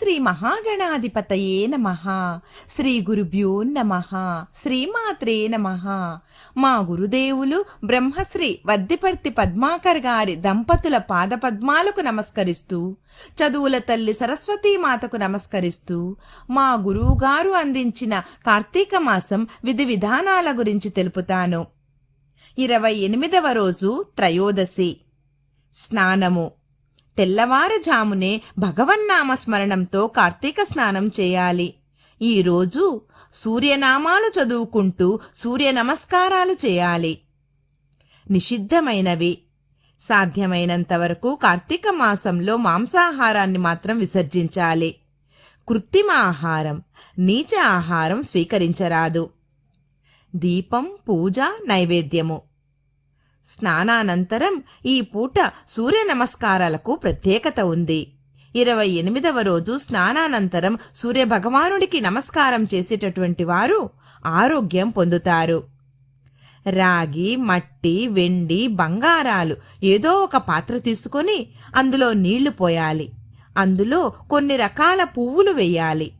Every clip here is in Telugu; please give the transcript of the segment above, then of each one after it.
శ్రీ మహాగణాధిపతయే నమ. శ్రీ గురుభ్యో నమ. శ్రీమాత్రే నమ. మా గురుదేవులు బ్రహ్మశ్రీ వద్దిపర్తి పద్మాకర్ గారి దంపతుల పాదపద్మాలకు నమస్కరిస్తూ చదువుల తల్లి సరస్వతీమాతకు నమస్కరిస్తూ మా గురువుగారు అందించిన కార్తీక మాసం విధి విధానాల గురించి తెలుపుతాను. ఇరవై ఎనిమిదవ రోజు త్రయోదశి. స్నానము. తెల్లవారుజామునే భగవన్నామస్మరణంతో కార్తీక స్నానం చేయాలి. ఈరోజు సూర్యనామాలు చదువుకుంటూ సూర్య నమస్కారాలు చేయాలి. నిషిద్ధమైనవి. సాధ్యమైనంత వరకు కార్తీక మాసంలో మాంసాహారాన్ని మాత్రం విసర్జించాలి. కృత్రిమ ఆహారం నీచ ఆహారం స్వీకరించరాదు. దీపం పూజ నైవేద్యము. స్నానానంతరం ఈ పూట సూర్య నమస్కారాలకు ప్రత్యేకత ఉంది. ఇరవై ఎనిమిదవ రోజు స్నానానంతరం సూర్య భగవానుడికి నమస్కారం చేసేటటువంటి వారు ఆరోగ్యం పొందుతారు. రాగి మట్టి వెండి బంగారాలు ఏదో ఒక పాత్ర తీసుకొని అందులో నీళ్ళు పోయాలి. అందులో కొన్ని రకాల పువ్వులు వేయాలి.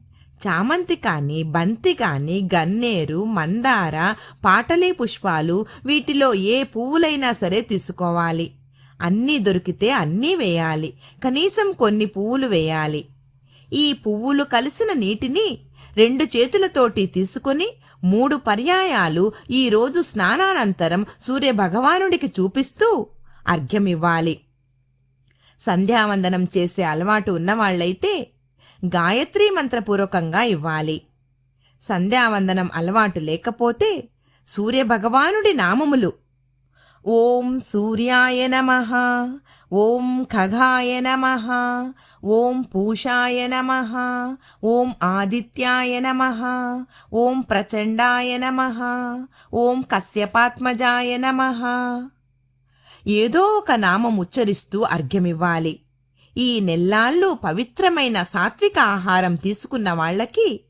చామంతి కానీ బంతి కానీ గన్నేరు మందార పాటలీ పుష్పాలు వీటిలో ఏ పువ్వులైనా సరే తీసుకోవాలి. అన్నీ దొరికితే అన్నీ వేయాలి. కనీసం కొన్ని పువ్వులు వేయాలి. ఈ పువ్వులు కలిసిన నీటిని రెండు చేతులతోటి తీసుకొని మూడు పర్యాయాలు ఈరోజు స్నానానంతరం సూర్య భగవానుడికి చూపిస్తూ అర్ఘ్యమివ్వాలి. సంధ్యావందనం చేసే అలవాటు ఉన్నవాళ్ళైతే గాయత్రీ మంత్రపూర్వకంగా ఇవ్వాలి. సంధ్యావందనం అలవాటు లేకపోతే సూర్యభగవానుడి నామములు. ఓం సూర్యాయ నమ ఓం ఖగాయ నమ ఓం పూషాయ నమ ఓం ఆదిత్యాయ నమ ఓం ప్రచండాయ నమ ఓం కశ్యపాత్మజాయ నమ. ఏదో ఒక నామం ఉచ్చరిస్తూ అర్ఘ్యమివ్వాలి. ఈ నెల్లాళ్ళు పవిత్రమైన సాత్విక ఆహారం తీసుకున్న వాళ్ళకి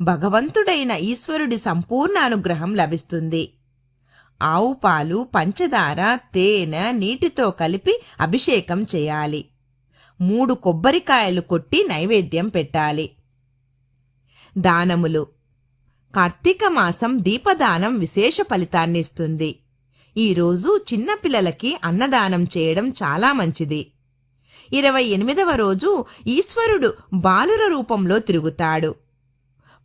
భగవంతుడైన ఈశ్వరుడి సంపూర్ణ అనుగ్రహం లభిస్తుంది. ఆవు పాలు పంచదార తేనె నీటితో కలిపి అభిషేకం చేయాలి. మూడు కొబ్బరికాయలు కొట్టి నైవేద్యం పెట్టాలి. దానములు. కార్తీక మాసం దీపదానం విశేష ఫలితాన్నిస్తుంది. ఈరోజు చిన్నపిల్లలకి అన్నదానం చేయడం చాలా మంచిది. ఇరవై ఎనిమిదవ రోజు ఈశ్వరుడు బాలుర రూపంలో తిరుగుతాడు.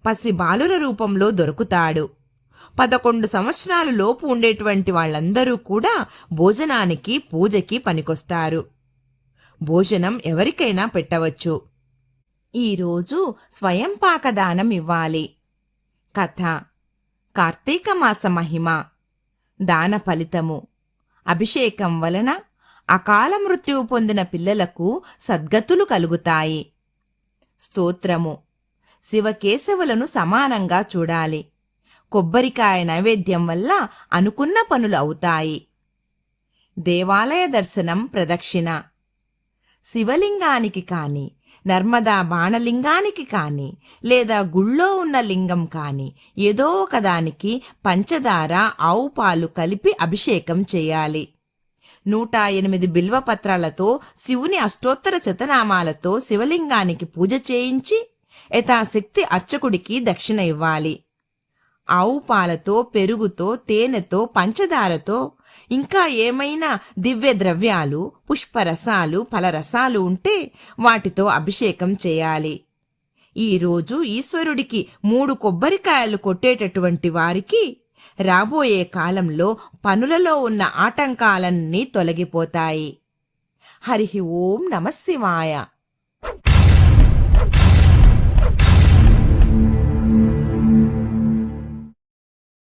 పసి బాలుర రూపంలో దొరుకుతాడు. పదకొండు సంవత్సరాల లోపు ఉండేటువంటి వాళ్ళందరూ కూడా భోజనానికి పూజకి పనికొస్తారు. భోజనం ఎవరికైనా పెట్టవచ్చు. ఈరోజు స్వయం పాకదానం ఇవ్వాలి. కథ కార్తీక మాస మహిమ దాన ఫలితము అభిషేకం వలన అకాల మృత్యువు పొందిన పిల్లలకు సద్గతులు కలుగుతాయి. స్తోత్రము. శివకేశవులను సమానంగా చూడాలి. కొబ్బరికాయ నైవేద్యం వల్ల అనుకున్న పనులు అవుతాయి. దేవాలయ దర్శనం ప్రదక్షిణ. శివలింగానికి కాని నర్మదా బాణలింగానికి కాని లేదా గుళ్ళో ఉన్న లింగం కాని ఏదో ఒకదానికి పంచదార ఆవు పాలు కలిపి అభిషేకం చేయాలి. నూట ఎనిమిది బిల్వపత్రాలతో శివుని అష్టోత్తర శతనామాలతో శివలింగానికి పూజ చేయించి యథాశక్తి అర్చకుడికి దక్షిణ ఇవ్వాలి. ఆవు పాలతో పెరుగుతో తేనెతో పంచదారతో ఇంకా ఏమైనా దివ్య ద్రవ్యాలు పుష్పరసాలు ఫలరసాలు ఉంటే వాటితో అభిషేకం చేయాలి. ఈరోజు ఈశ్వరుడికి మూడు కొబ్బరికాయలు కొట్టేటటువంటి వారికి రాబోయే కాలంలో పనులలో ఉన్న ఆటంకాలన్నీ తొలగిపోతాయి. హరి ఓం నమశివాయ